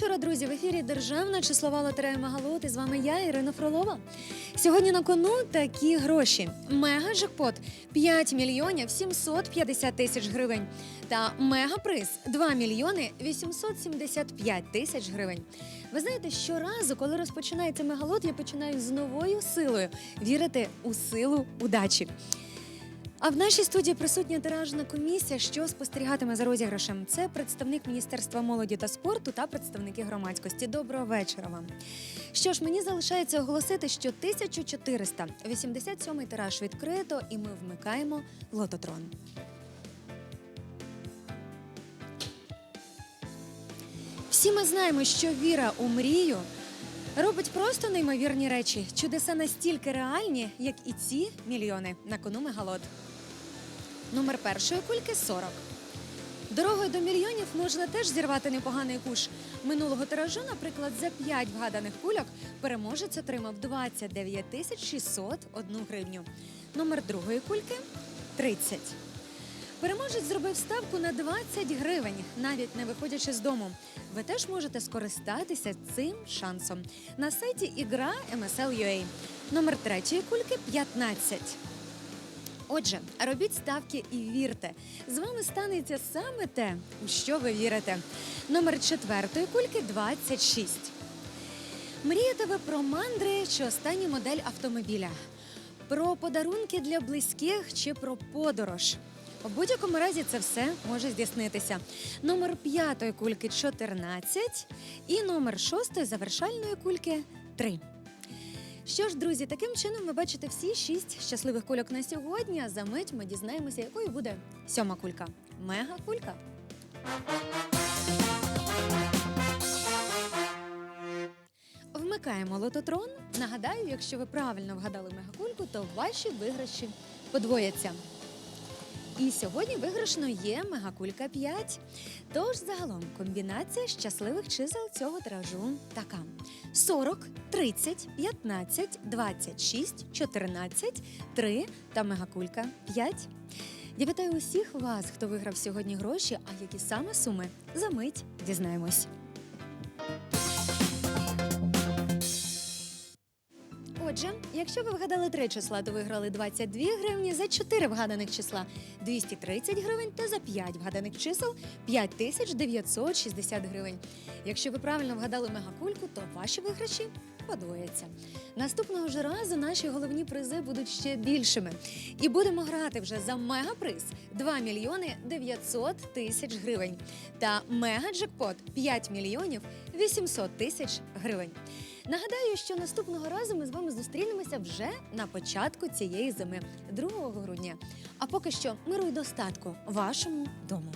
вечора, друзі. В ефірі Державна числова лотерея Магалот. З вами я, Ірина Фролова. Сьогодні на кону такі гроші: мега джекпот 5 мільйонів 750 тисяч гривень. Та мегаприз 2 мільйони 875 тисяч гривень. Ви знаєте, щоразу, коли розпочинається мегалот, я починаю з новою силою вірити у силу удачі. А в нашій студії присутня тиражна комісія, що спостерігатиме за розіграшем. Це представник Міністерства молоді та спорту та представники громадськості. Доброго вечора вам. Що ж, мені залишається оголосити, що 1487 тираж відкрито, і ми вмикаємо лототрон. Всі ми знаємо, що віра у мрію робить просто неймовірні речі. Чудеса настільки реальні, як і ці мільйони на кону мегалот. Номер першої кульки 40. Дорогою до мільйонів можна теж зірвати непоганий куш. Минулого тиражу, наприклад, за 5 вгаданих кульок переможець отримав 29 тисяч 601 гривню. Номер другої кульки 30. Переможець зробив ставку на 20 гривень, навіть не виходячи з дому. Ви теж можете скористатися цим шансом на сайті ігра MSL.ua. Номер третьої кульки 15. Отже, робіть ставки і вірте. З вами станеться саме те, у що ви вірите. Номер четвертої кульки 26. Мрієте ви про мандри чи останню модель автомобіля? Про подарунки для близьких чи про подорож? У будь-якому разі це все може здійснитися. Номер п'ятої кульки 14 і номер шостої завершальної кульки 3. Що ж, друзі, таким чином ви бачите всі шість щасливих кульок на сьогодні. А за мить ми дізнаємося, якою буде сьома кулька. Мега кулька. Вмикаємо лототрон. Нагадаю, якщо ви правильно вгадали мегакульку, то ваші виграші подвояться. І сьогодні виграшно є мегакулька 5. Тож загалом комбінація щасливих чисел цього тиражу така: 40, 30, 15, 26, 14, 3 та мегакулька 5. Я вітаю усіх вас, хто виграв сьогодні гроші, а які саме суми за мить дізнаємось. Отже, якщо ви вгадали три числа, то виграли 22 гривні, за 4 вгаданих числа 230 гривень та за 5 вгаданих чисел 5960 гривень. Якщо ви правильно вгадали мегакульку, то ваші виграші подвояться. Наступного ж разу наші головні призи будуть ще більшими. І будемо грати вже за мегаприз 2 мільйони 900 тисяч гривень та мегаджекпот 5 мільйонів 800 тисяч гривень. Нагадаю, що наступного разу ми з вами зустрінемося вже на початку цієї зими, 2 грудня. А поки що миру й достатку вашому дому.